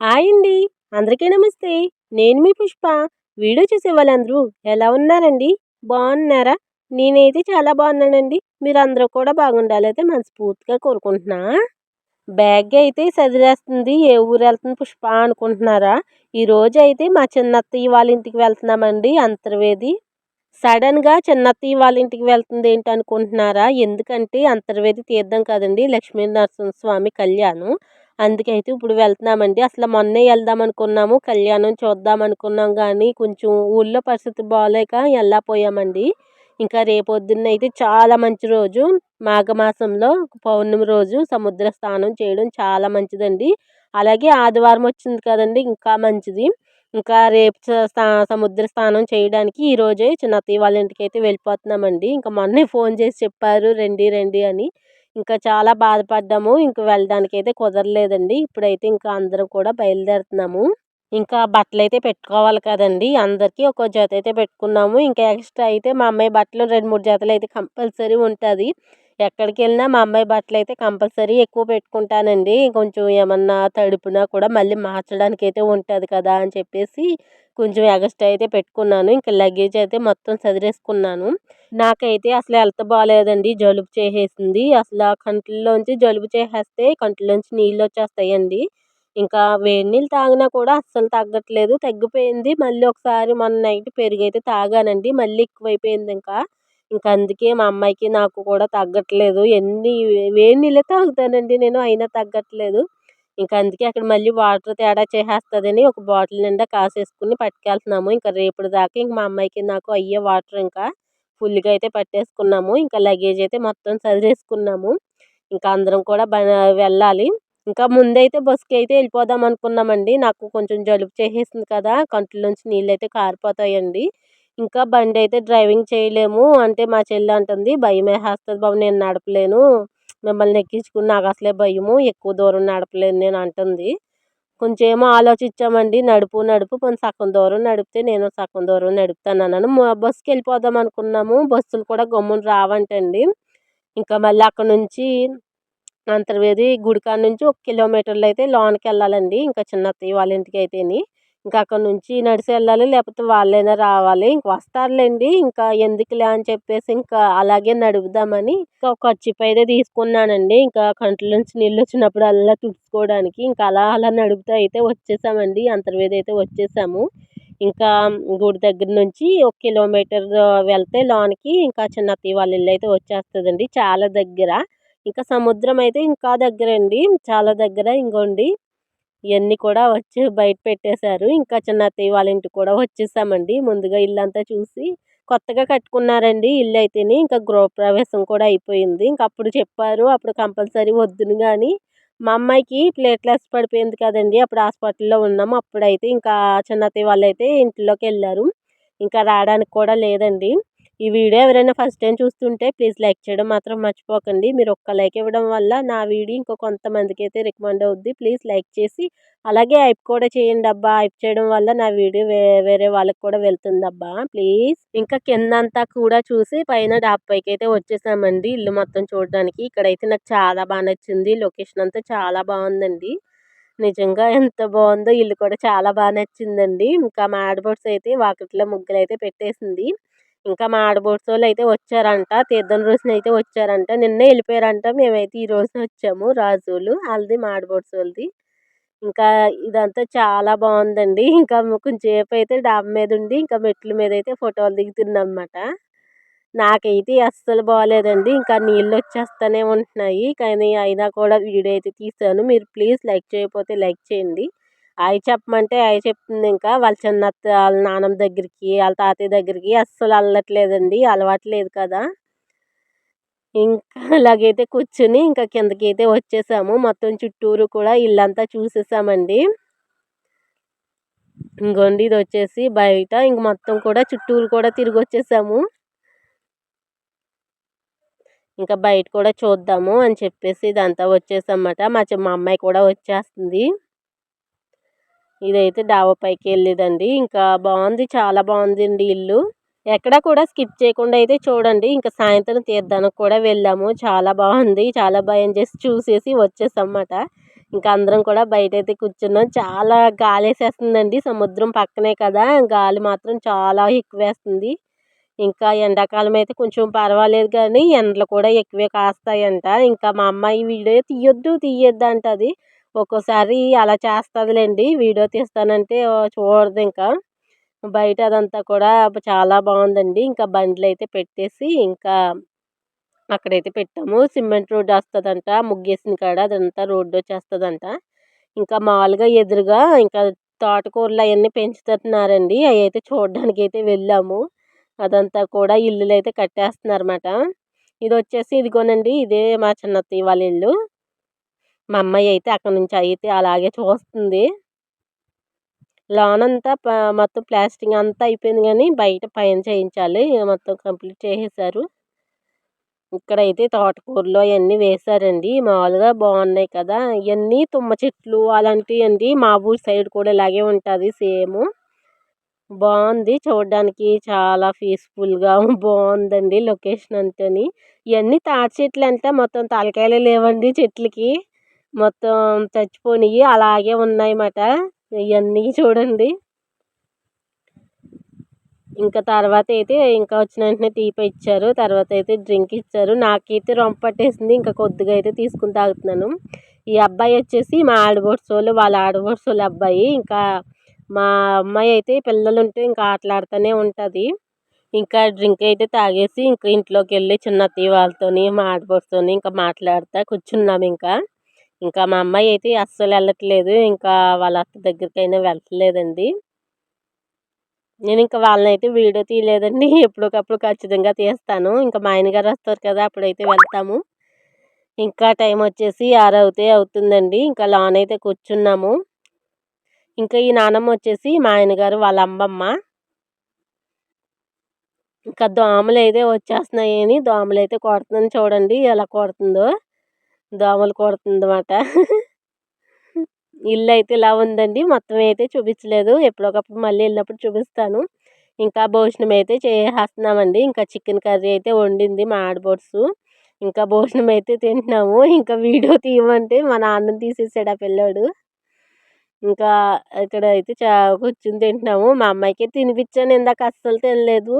Hi అండి. అందరికీ నమస్తే. నేను మీ పుష్ప. వీడియో చూసే వాళ్ళందరూ ఎలా ఉన్నారండి? బాగున్నారా? నేనైతే చాలా బాగున్నానండి. మీరు అందరూ కూడా బాగుండాలైతే మనస్ఫూర్తిగా కోరుకుంటున్నా. బ్యాగ్ అయితే సదిరేస్తుంది. ఏ ఊరు వెళ్తుంది పుష్ప అనుకుంటున్నారా? ఈరోజు అయితే మా చిన్నత్తయ్య వాళ్ళ ఇంటికి వెళ్తున్నామండి అంతర్వేది. సడన్గా చిన్నత్తయ్య వాళ్ళ ఇంటికి వెళ్తుంది ఏంటి అనుకుంటున్నారా? ఎందుకంటే అంతర్వేది తీర్థం కదండి. లక్ష్మీ నరసింహస్వామి కళ్యాణం. అందుకైతే ఇప్పుడు వెళ్తున్నామండి. అసలు మొన్నే వెళ్దాం అనుకున్నాము కళ్యాణం చూద్దాం అనుకున్నాం కానీ కొంచెం ఊళ్ళో పరిస్థితి బాగాలేక వెళ్ళకపోయామండి ఇంకా రేపొద్దున్న అయితే చాలా మంచి రోజు. మాఘమాసంలో పౌర్ణమి రోజు సముద్ర స్నానం చేయడం చాలా మంచిదండి. అలాగే ఆదివారం వచ్చింది కదండి ఇంకా మంచిది. ఇంకా రేపు సముద్ర స్నానం చేయడానికి ఈరోజే చిన్నత్తయ్య వాళ్ళ ఇంటికి అయితే వెళ్ళిపోతున్నామండి. ఇంకా మొన్నే ఫోన్ చేసి చెప్పారు రండి రండి అని. ఇంకా చాలా బాధపడ్డాము. ఇంకా వెళ్ళడానికి అయితే కుదరలేదండి. ఇప్పుడైతే ఇంకా అందరం కూడా బయలుదేరుతున్నాము. ఇంకా బట్టలు అయితే పెట్టుకోవాలి కదండి. అందరికీ ఒక జత అయితే పెట్టుకున్నాము. ఇంకా ఎక్స్ట్రా అయితే మా అమ్మాయి బట్టలు రెండు మూడు జతలు అయితే కంపల్సరీ ఉంటుంది. ఎక్కడికి వెళ్ళినా మా అమ్మాయి బట్టలు అయితే కంపల్సరీ ఎక్కువ పెట్టుకుంటానండి. కొంచెం ఏమన్నా తడుపునా కూడా మళ్ళీ మార్చడానికి అయితే ఉంటుంది కదా అని చెప్పేసి కొంచెం ఎగస్ట్రా అయితే పెట్టుకున్నాను. ఇంకా లగేజ్ అయితే మొత్తం చదిరేసుకున్నాను నాకైతే అసలు హెల్త్ బాగాలేదండి జలుబు చేసేసింది. అసలు కంట్లోంచి జలుబు చేసేస్తే కంట్లోంచి నీళ్ళు వచ్చేస్తాయండి. ఇంకా వేడి నీళ్ళు తాగినా కూడా అస్సలు తగ్గట్లేదు. తగ్గిపోయింది. మళ్ళీ ఒకసారి మొన్న నైట్ పెరుగు అయితే తాగానండి. మళ్ళీ ఎక్కువైపోయింది ఇంకా. ఇంకా అందుకే మా అమ్మాయికి నాకు కూడా తగ్గట్లేదు. ఎన్ని వేడి నీళ్ళే తాగుతానండి నేను. అయినా తగ్గట్లేదు. ఇంకా అందుకే అక్కడ మళ్ళీ వాటర్ తేడా చేసేస్తుందని ఒక బాటిల్ నిండా కాసేసుకుని పట్టుకెళ్తున్నాము. ఇంకా రేపటి దాకా ఇంక మా అమ్మాయికి నాకు అయ్యే వాటర్ ఇంకా ఫుల్గా అయితే పట్టేసుకున్నాము. ఇంకా లగేజ్ అయితే మొత్తం చదివేసుకున్నాము ఇంకా అందరం కూడా వెళ్ళాలి. ఇంకా ముందైతే బస్సుకి అయితే వెళ్ళిపోదాం అనుకున్నామండి. నాకు కొంచెం జలుబు చేసేసింది కదా కంట్లో నుంచి నీళ్ళు అయితే కారిపోతాయండి. ఇంకా బండి అయితే డ్రైవింగ్ చేయలేము అంటే మా చెల్లి అంటుంది భయం వేసేస్తుంది బాబు నేను నడపలేను. మిమ్మల్ని ఎక్కించుకుని నాకు అసలే భయము ఎక్కువ దూరం నడపలేను నేను అంటుంది. కొంచెం ఏమో ఆలోచించామండి నడుపు నడుపు కొంచెం సగం దూరం నడిపితే నేను సగం దూరం నడుపుతాను అన్నాను. బస్సుకి వెళ్ళిపోదాం అనుకున్నాము బస్సులు కూడా గమ్మున రావంటండి. ఇంకా మళ్ళీ అక్కడ నుంచి అంతర్వేది గుడికాడ నుంచి ఒక కిలోమీటర్లు అయితే లోనికి వెళ్ళాలండి ఇంకా చిన్న అత్తయ్య వాళ్ళ ఇంటికి అయితేని. ఇంకా అక్కడ నుంచి నడిచి వెళ్ళాలి లేకపోతే వాళ్ళైనా రావాలి. ఇంక వస్తారులేండి ఇంకా ఎందుకులే అని చెప్పేసి ఇంకా అలాగే నడుపుదామని ఇంకా ఒక చిప్పైతే అయితే తీసుకున్నానండి. ఇంకా కంట్ల నుంచి నీళ్ళు వచ్చినప్పుడు అలా తుడుచుకోవడానికి ఇంకా అలా అలా నడుపుతూ అయితే వచ్చేసామండి. అంతర్వేది అయితే వచ్చేసాము. ఇంకా గుడి దగ్గర నుంచి ఒక కిలోమీటర్ వెళ్తే లోనికి ఇంకా చిన్న అత్తయ్య వాళ్ళ ఇల్లు అయితే వచ్చేస్తుందండి చాలా దగ్గర. ఇంకా సముద్రం అయితే ఇంకా దగ్గర అండి చాలా దగ్గర ఇంకోండి. ఇవన్నీ కూడా వచ్చి బయట పెట్టేశారు. ఇంకా చిన్న అత్తయ్య వాళ్ళ ఇంటికి కూడా వచ్చేసామండి. ముందుగా ఇల్లు అంతా చూసి కొత్తగా కట్టుకున్నారండి ఇల్లు అయితేనే. ఇంకా గృహప్రవేశం కూడా అయిపోయింది. ఇంకా అప్పుడు చెప్పారు అప్పుడు కంపల్సరీ వద్దును కానీ మా అమ్మాయికి ప్లేట్లెస్ పడిపోయింది కదండి. అప్పుడు హాస్పిటల్లో ఉన్నాము అప్పుడైతే ఇంకా చిన్నతయ్య వాళ్ళు అయితే ఇంట్లోకి వెళ్ళారు. ఇంకా రావడానికి కూడా లేదండి. ఈ వీడియో ఎవరైనా ఫస్ట్ టైం చూస్తుంటే ప్లీజ్ లైక్ చేయడం మాత్రం మర్చిపోకండి. మీరు ఒక్క లైక్ ఇవ్వడం వల్ల నా వీడియో ఇంకో కొంతమందికి అయితే రికమెండ్ అవుద్ది. ప్లీజ్ లైక్ చేసి అలాగే హైప్ కూడా చేయండి అబ్బా. హైప్ చేయడం వల్ల నా వీడియో వేరే వాళ్ళకి కూడా వెళ్తుంది అబ్బా. ప్లీజ్ ఇంకా కిందంతా కూడా చూసి పైన డాబ్ పైకి అయితే వచ్చేసామండి ఇల్లు మొత్తం చూడడానికి. ఇక్కడైతే నాకు చాలా బాగా నచ్చింది. లొకేషన్ అంతా చాలా బాగుందండి. నిజంగా ఎంత బాగుందో ఇల్లు కూడా చాలా బాగా నచ్చిందండి. ఇంకా మా అయితే వాకిట్లో ముగ్గులు అయితే పెట్టేసింది. ఇంకా మా వాళ్ళు అయితే వచ్చారంట. తీర్థం రోజున అయితే వచ్చారంట. నిన్నే వెళ్ళిపోయారంట. మేమైతే ఈ రోజున వచ్చాము. రాజులు వాళ్ళది మా ఆడబోడ్సోళ్ళది ఇంకా ఇదంతా చాలా బాగుందండి. ఇంకా కొంచెంసేపు అయితే డాబా మీద ఉండి ఇంకా మెట్ల మీద అయితే ఫోటోలు దిగుతుందన్నమాట నాకైతే అస్సలు బాగాలేదండి ఇంకా నీళ్ళు వచ్చేస్తూనే ఉంటున్నాయి. కానీ అయినా కూడా వీడియో అయితే తీసాను మీరు ప్లీజ్ లైక్ చేయకపోతే లైక్ చేయండి. అవి చెప్పమంటే అవి చెప్తుంది ఇంకా వాళ్ళ చిన్నత్త వాళ్ళ నాన్నమ్మ దగ్గరికి వాళ్ళ తాతయ్య దగ్గరికి అస్సలు వెళ్ళట్లేదండి అలవాటు లేదు కదా. ఇంకా అలాగైతే కూర్చుని ఇంకా కిందకి అయితే వచ్చేసాము. మొత్తం చుట్టూరు కూడా ఇల్లంతా చూసేసామండి. ఇంకోండి ఇది వచ్చేసి బయట ఇంక మొత్తం కూడా చుట్టూరు కూడా తిరిగి వచ్చేసాము. ఇంకా బయట కూడా చూద్దాము అని చెప్పేసి ఇదంతా వచ్చేసామన్నమాట మా మా అమ్మాయి కూడా వచ్చేస్తుంది. ఇదైతే డాబా పైకి వెళ్ళేదండి. ఇంకా బాగుంది చాలా బాగుందండి ఇల్లు. ఎక్కడ కూడా స్కిప్ చేయకుండా అయితే చూడండి. ఇంకా సాయంత్రం తీర్థానికి కూడా వెళ్ళాము. చాలా బాగుంది చాలా భయం చేసి చూసేసి వచ్చేసమాట ఇంకా అందరం కూడా బయట అయితే కూర్చున్నాం. చాలా గాలి వేసేస్తుందండి సముద్రం పక్కనే కదా. గాలి మాత్రం చాలా ఎక్కువ వేస్తుంది ఇంకా ఎండాకాలం అయితే కొంచెం పర్వాలేదు కానీ ఎండలు కూడా ఎక్కువే కాస్తాయంట. ఇంకా మా అమ్మాయి వీడియో తీయొద్దు తీయొద్దు అంటది. ఒక్కోసారి అలా చేస్తుందిలేండి. వీడియో తీస్తానంటే చూడదు ఇంకా. బయట అదంతా కూడా చాలా బాగుందండి ఇంకా బండ్లు అయితే పెట్టేసి ఇంకా అక్కడైతే పెట్టాము. సిమెంట్ రోడ్డు వస్తుందంట. ముగ్గేసిన కాడ అదంతా రోడ్డు వచ్చేస్తుందంట. ఇంకా మామూలుగా ఎదురుగా ఇంకా తోటకూరలు అవన్నీ పెంచుతున్నారండి. అవి అయితే చూడడానికి అయితే వెళ్ళాము. అదంతా కూడా ఇల్లులు అయితే కట్టేస్తున్నారన్నమాట. ఇది వచ్చేసి ఇదిగోనండి. ఇదే మా చిన్నత్తయ్య వాళ్ళ ఇల్లు. మా అమ్మాయి అయితే అక్కడ నుంచి అయితే అలాగే చూస్తుంది. లోనంతా ప మొత్తం ప్లాస్టింగ్ అంతా అయిపోయింది కానీ బయట పైన చేయించాలి. మొత్తం కంప్లీట్ చేసేసారు. ఇక్కడైతే తోటకూరలు అవన్నీ వేశారండి. మామూలుగా బాగున్నాయి కదా. ఇవన్నీ తుమ్మ చెట్లు అలాంటివి అండి. మా ఊరి సైడ్ కూడా ఇలాగే ఉంటుంది సేమ్. బాగుంది చూడడానికి. చాలా పీస్ఫుల్గా బాగుందండి లొకేషన్ అంతని ఇవన్నీ తాటి చెట్లు అంటే మొత్తం తలకాయలే లేవండి చెట్లకి. మొత్తం చచ్చిపోయినాయి అలాగే ఉన్నాయన్నమాట. ఇవన్నీ చూడండి. ఇంకా తర్వాత అయితే ఇంకా వచ్చిన వెంటనే తీపి ఇచ్చారు తర్వాత అయితే డ్రింక్ ఇచ్చారు. నాకైతే రొంప పట్టేసింది. ఇంకా కొద్దిగా అయితే తీసుకుని తాగుతున్నాను. ఈ అబ్బాయి వచ్చేసి మా ఆడబోడ్సోళ్ళు వాళ్ళ ఆడబడుచోళ్ళ అబ్బాయి. ఇంకా మా అమ్మాయి అయితే పిల్లలు ఉంటే ఇంకా ఆటలాడుతూనే ఉంటుంది. ఇంకా డ్రింక్ అయితే తాగేసి ఇంకా ఇంట్లోకి వెళ్ళి చిన్న అత్తయ్య వాళ్ళతోని మా ఆడపడుతోని ఇంకా మాట్లాడుతూ కూర్చున్నాము ఇంకా. ఇంకా మా అమ్మాయి అయితే అస్సలు వెళ్ళట్లేదు. ఇంకా వాళ్ళ అత్త దగ్గరికైనా వెళ్ళట్లేదండి. నేను ఇంకా వాళ్ళని అయితే వీడియో తీయలేదండి. ఎప్పటికప్పుడు ఖచ్చితంగా తీస్తాను. ఇంకా మా ఆయనగారు వస్తారు కదా అప్పుడైతే వెళ్తాము. ఇంకా టైం వచ్చేసి ఆరవుతే అవుతుందండి. ఇంకా లాన్ అయితే కూర్చున్నాము. ఇంకా ఈ నానమ్మ వచ్చేసి మా ఆయనగారు వాళ్ళ అమ్మమ్మ. ఇంకా దోమలు అయితే వచ్చేస్తున్నాయని దోమలు అయితే కొడుతుందని చూడండి ఎలా కొడుతుందో. దోమలు కొడుతుందన్నమాట. ఇల్లు అయితే ఇలా ఉందండి. మొత్తం అయితే చూపించలేదు. ఎప్పుడొకప్పుడు మళ్ళీ వెళ్ళినప్పుడు చూపిస్తాను. ఇంకా భోజనం అయితే చేసేస్తున్నామండి. ఇంకా చికెన్ కర్రీ అయితే వండింది మా ఆడబోట్సు ఇంకా భోజనం అయితే తింటున్నాము. ఇంకా వీడియో తీయమంటే మా నాన్నని తీసేసాడు ఆ పిల్లోడు. ఇంకా ఇక్కడ అయితే చా కూర్చుని తింటున్నాము. మా అమ్మాయికి తినిపించాను. ఇందాక అస్సలు తినలేదు.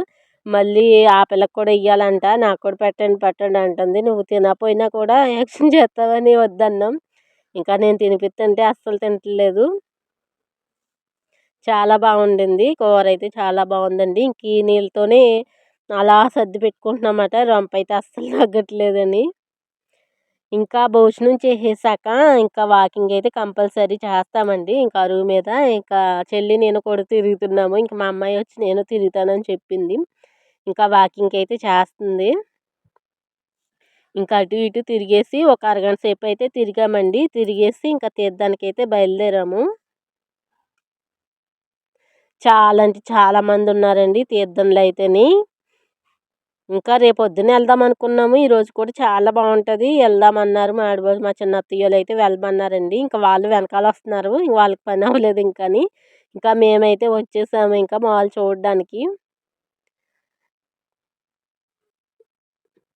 మళ్ళీ ఆ పిల్లకి కూడా ఇవ్వాలంట నాకు కూడా పెట్టండి పెట్టండి అంటుంది. నువ్వు తినకపోయినా కూడా యాక్షన్ చేస్తావని వద్దన్నాం. ఇంకా నేను తినిపిస్తుంటే అస్సలు తింటలేదు చాలా బాగుండింది. కూర అయితే చాలా బాగుందండి. ఇంక ఈ నీళ్ళతోనే అలా సర్ది పెట్టుకుంటున్నామట. రొంప అయితే అస్సలు తగ్గట్లేదని. ఇంకా భోజనం చేసేసాక ఇంకా వాకింగ్ అయితే కంపల్సరీ చేస్తామండి. ఇంకా అరువు మీద ఇంకా చెల్లి నేను కూడా తిరుగుతున్నాము. ఇంకా మా అమ్మాయి వచ్చి నేను తిరుగుతానని చెప్పింది. ఇంకా వాకింగ్కి అయితే చేస్తుంది. ఇంకా అటు ఇటు తిరిగేసి ఒక అరగంట సేపు అయితే తిరిగామండి. తిరిగేసి ఇంకా తీర్థానికి అయితే బయలుదేరాము. చాలా అంటే చాలా మంది ఉన్నారండి తీర్థంలో అయితేని. ఇంకా రేపు పొద్దున్న వెళ్దాం అనుకున్నాము. ఈరోజు కూడా చాలా బాగుంటుంది. వెళ్దామన్నారు మా ఆడవాళ్ళు మా చిన్న అత్తయ్యలు అయితే వెళ్ళమన్నారండి. ఇంకా వాళ్ళు వెనకాల వస్తున్నారు. వాళ్ళకి పని అవ్వలేదు ఇంకాని. ఇంకా మేమైతే వచ్చేసాము ఇంకా మాల్ చూడడానికి.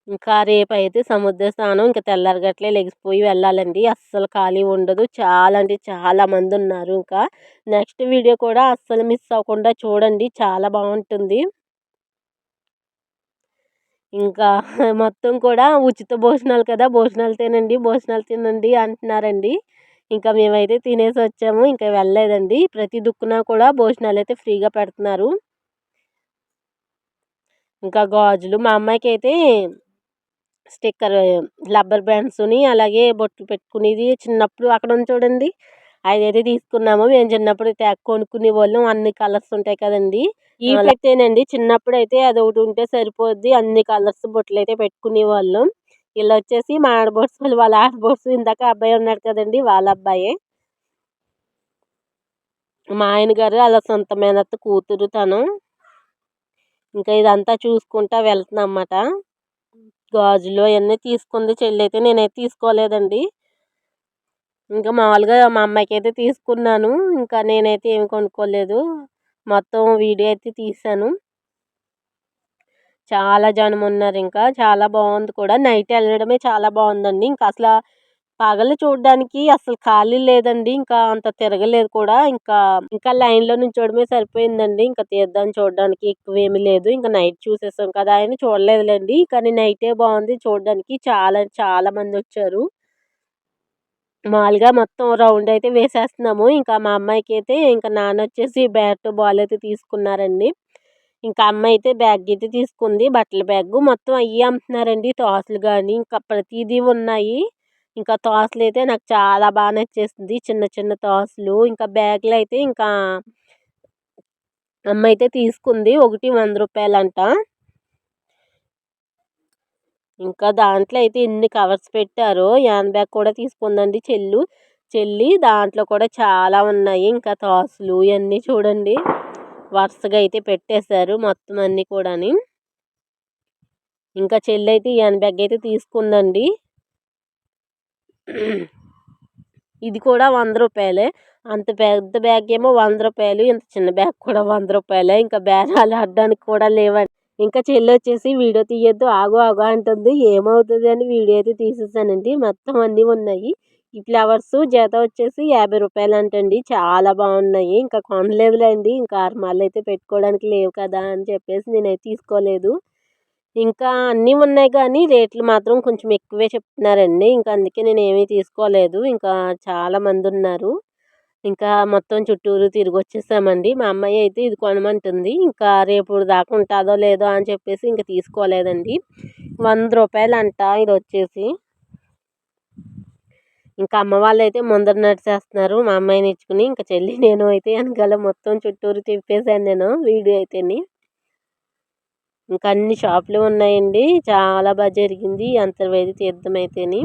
ఇంకా రేపైతే సముద్ర స్నానం ఇంకా తెల్లారగట్లే లెగిసిపోయి వెళ్ళాలండి. అస్సలు ఖాళీ ఉండదు. చాలా అంటే చాలా మంది ఉన్నారు ఇంకా. నెక్స్ట్ వీడియో కూడా అస్సలు మిస్ అవ్వకుండా చూడండి. చాలా బాగుంటుంది. ఇంకా మొత్తం కూడా ఉచిత భోజనాలు కదా. భోజనాలు తినండి భోజనాలు తినండి అంటున్నారండి. ఇంకా మేమైతే తినేసి వచ్చాము. ఇంకా వెళ్ళలేదండి. ప్రతి దుక్కున కూడా భోజనాలు అయితే ఫ్రీగా పెడుతున్నారు. ఇంకా గాజులు మా అమ్మాయికి అయితే స్టిక్కర్ రబ్బర్ బ్యాండ్స్ని అలాగే బొట్లు పెట్టుకునేది చిన్నప్పుడు అక్కడ ఉంది చూడండి. అదైతే తీసుకున్నాము. మేము చిన్నప్పుడు కొనుక్కునే వాళ్ళం. అన్ని కలర్స్ ఉంటాయి కదండి. ఈ పెట్టేనండి చిన్నప్పుడు అయితే అది ఒకటి ఉంటే సరిపోద్ది. అన్ని కలర్స్ బొట్లు అయితే పెట్టుకునే వాళ్ళం. ఇలా వచ్చేసి మా ఆడబోట్స్ వాళ్ళ ఆడబోట్స్ ఇందాక అబ్బాయి ఉన్నాడు కదండి వాళ్ళ అబ్బాయే. మా ఆయన గారు అలా సొంత మేనత్త కూతురు తను. ఇంకా ఇదంతా చూసుకుంటా వెళ్తున్నాం అన్నమాట. గాజులు అవన్నీ తీసుకుంది చెల్లి అయితే నేనైతే తీసుకోలేదండి. ఇంకా మామూలుగా మా అమ్మాయికి అయితే తీసుకున్నాను. ఇంకా నేనైతే ఏమి కొనుక్కోలేదు. మొత్తం వీడియో అయితే తీసాను చాలా జనం ఉన్నారు ఇంకా. చాలా బాగుంది కూడా. నైట్ వెళ్ళడమే చాలా బాగుందండి. ఇంకా అసలు పగలు చూడడానికి. అసలు ఖాళీ లేదండి. ఇంకా అంత తిరగలేదు కూడా. ఇంకా ఇంకా లైన్లో నుంచోడమే సరిపోయిందండి. ఇంకా తీర్థం చూడడానికి. ఎక్కువేమీ లేదు. ఇంకా నైట్ చూసేసాం కదా అని చూడలేదులేండి. కానీ నైటే బాగుంది చూడడానికి. చాలా చాలా మంది వచ్చారు. మామూలుగా మొత్తం రౌండ్ అయితే వేసేస్తున్నాము. ఇంకా మా అమ్మాయికి అయితే ఇంకా నాన్న వచ్చేసి బ్యాట్ బాల్ అయితే తీసుకున్నారండి. ఇంకా అమ్మ అయితే బ్యాగ్ అయితే తీసుకుంది. బట్టల బ్యాగ్ మొత్తం అయ్యి అమ్ముతున్నారండి. టాసులు కానీ ఇంకా ప్రతిదీ ఉన్నాయి. ఇంకా టాసులు అయితే నాకు చాలా బాగా నచ్చేసింది. చిన్న చిన్న టాసులు ఇంకా బ్యాగులు అయితే ఇంకా అమ్మ అయితే తీసుకుంది. ఒకటి వంద రూపాయలంట. ఇంకా దాంట్లో అయితే ఎన్ని కవర్స్ పెట్టారో. హ్యాండ్ బ్యాగ్ కూడా తీసుకుందండి చెల్లు. చెల్లి దాంట్లో కూడా చాలా ఉన్నాయి ఇంకా తాసులు ఇవన్నీ చూడండి. వరుసగా అయితే పెట్టేశారు మొత్తం అన్నీ కూడాని. ఇంకా చెల్లి అయితే హ్యాండ్ బ్యాగ్ అయితే తీసుకుందండి. ఇది కూడా వంద రూపాయలే. అంత పెద్ద బ్యాగ్ ఏమో వంద రూపాయలు ఇంత చిన్న బ్యాగ్ కూడా వంద రూపాయలే. ఇంకా బేరాలు ఆడడానికి కూడా లేవండి. ఇంకా చెల్లి వచ్చేసి వీడియో తీయొద్దు ఆగు ఆగు అంటుంది. ఏమవుతుంది అని వీడియో అయితే తీసేసానండి. మొత్తం అన్నీ ఉన్నాయి. ఈ ఫ్లవర్స్ జత వచ్చేసి యాభై రూపాయలు అంటండి చాలా బాగున్నాయి. ఇంకా కొనలేదులేండి. ఇంకా ఆరుమాలు అయితే పెట్టుకోవడానికి లేవు కదా అని చెప్పేసి నేనైతే తీసుకోలేదు. ఇంకా అన్నీ ఉన్నాయి కానీ రేట్లు మాత్రం కొంచెం ఎక్కువే చెప్తున్నారండి. ఇంకా అందుకే నేను ఏమీ తీసుకోలేదు. ఇంకా చాలామంది ఉన్నారు. ఇంకా మొత్తం చుట్టూరు తిరిగి వచ్చేసామండి. మా అమ్మాయి అయితే ఇది కొనమంటుంది. ఇంకా రేపు దాకా ఉంటుందో లేదో అని చెప్పేసి ఇంకా తీసుకోలేదండి. వంద రూపాయలు అంట ఇది వచ్చేసి ఇంకా అమ్మ వాళ్ళు అయితే ముందర నడిచేస్తున్నారు. మా అమ్మాయిని ఇచ్చుకుని ఇంకా చెల్లి నేను అయితే వెనకాల మొత్తం చుట్టూరు తిప్పేశాను నేను వీడియో అయితేని. ఇంకా అన్ని షాపులు ఉన్నాయండి. చాలా బాగా జరిగింది. అంతర్వేది తీర్థం అయితేని.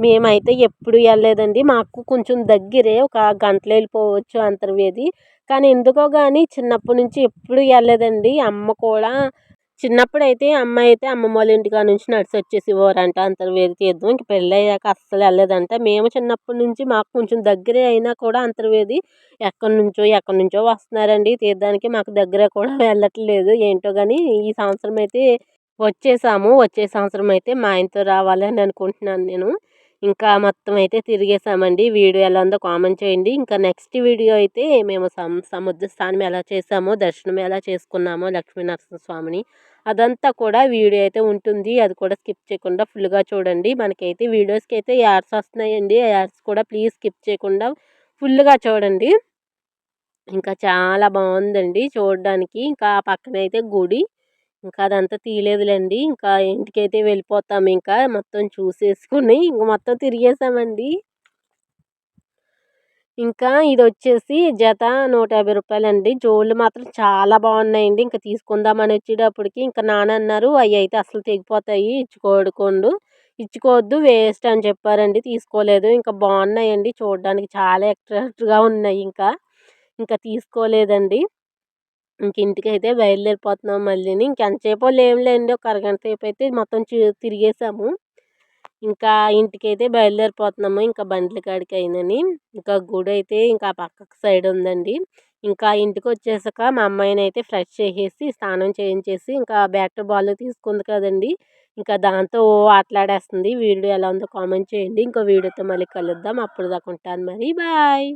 మేమైతే ఎప్పుడు వెళ్ళలేదండి మాకు కొంచెం దగ్గరే ఒక గంటలో వెళ్ళిపోవచ్చు అంతర్వేది. కానీ ఎందుకో కానీ చిన్నప్పటి నుంచి ఎప్పుడు వెళ్ళలేదండి అమ్మ కూడా చిన్నప్పుడు అయితే అయితే అమ్మమ్మ వాళ్ళ ఇంటికాడ నుంచి నడిచి వచ్చేసేవారంట అంతర్వేది తీర్థం ఇంక పెళ్ళి అయ్యాక అస్సలు వెళ్ళలేదంట. మేము చిన్నప్పటి నుంచి మాకు కొంచెం దగ్గరే అయినా కూడా అంతర్వేది ఎక్కడి నుంచో ఎక్కడి నుంచో వస్తున్నారండి. తీర్థానికి మాకు దగ్గర కూడా వెళ్ళట్లేదు. ఏంటో కానీ ఈ సంవత్సరం అయితే వచ్చేసాము. వచ్చే సంవత్సరం అయితే మా ఆయనతో రావాలని అనుకుంటున్నాను నేను. ఇంకా మొత్తం అయితే తిరిగేసామండి. వీడియో ఎలా ఉందో కామెంట్ చేయండి. ఇంకా నెక్స్ట్ వీడియో అయితే మేము సముద్ర స్థానం ఎలా చేసామో దర్శనం ఎలా చేసుకున్నామో లక్ష్మీనరసింహ స్వామిని అదంతా కూడా వీడియో అయితే ఉంటుంది. అది కూడా స్కిప్ చేయకుండా ఫుల్గా చూడండి. మనకైతే వీడియోస్కి అయితే యాడ్స్ వస్తున్నాయండి. యాడ్స్ కూడా ప్లీజ్ స్కిప్ చేయకుండా ఫుల్గా చూడండి. ఇంకా చాలా బాగుందండి చూడడానికి. ఇంకా పక్కన అయితే గుడి. ఇంకా అదంతా తీయలేదులేండి. ఇంకా ఇంటికైతే వెళ్ళిపోతాం ఇంకా మొత్తం చూసేసుకుని ఇంక మొత్తం తిరిగేసామండి. ఇంకా ఇది వచ్చేసి జత నూట యాభై రూపాయలండి. జోళ్ళు మాత్రం చాలా బాగున్నాయండి. ఇంకా తీసుకుందామని వచ్చేటప్పటికి ఇంకా నాన్న అన్నారు అవి అయితే అసలు తెగిపోతాయి ఇచ్చుకోడుకోండు ఇచ్చుకోవద్దు వేస్ట్ అని చెప్పారండి. తీసుకోలేదు. ఇంకా బాగున్నాయండి. చూడడానికి చాలా అట్రాక్ట్గా ఉన్నాయి ఇంకా. ఇంకా తీసుకోలేదండి. ఇంక ఇంటికైతే బయలుదేరిపోతున్నాం మళ్ళీని. ఇంకెంతసేపు లేండి ఒక అరగంట సేపు అయితే మొత్తం తిరిగేసాము. ఇంకా ఇంటికైతే బయలుదేరిపోతున్నాము. ఇంకా బండ్ల కాడికి అయిందని ఇంకా గుడి అయితే ఇంకా పక్కకు సైడ్ ఉందండి. ఇంకా ఇంటికి వచ్చేసాక మా అమ్మాయిని అయితే ఫ్రెష్ చేసేసి స్నానం చేయించేసి ఇంకా బ్యాట్ బాల్ తీసుకుంది కదండి. ఇంకా దాంతో ఆటలాడేస్తుంది. వీడియో ఎలా ఉందో కామెంట్ చేయండి. ఇంకో వీడియోతో మళ్ళీ కలుద్దాం. అప్పుడు దాకా ఉంటాను మరి. బాయ్!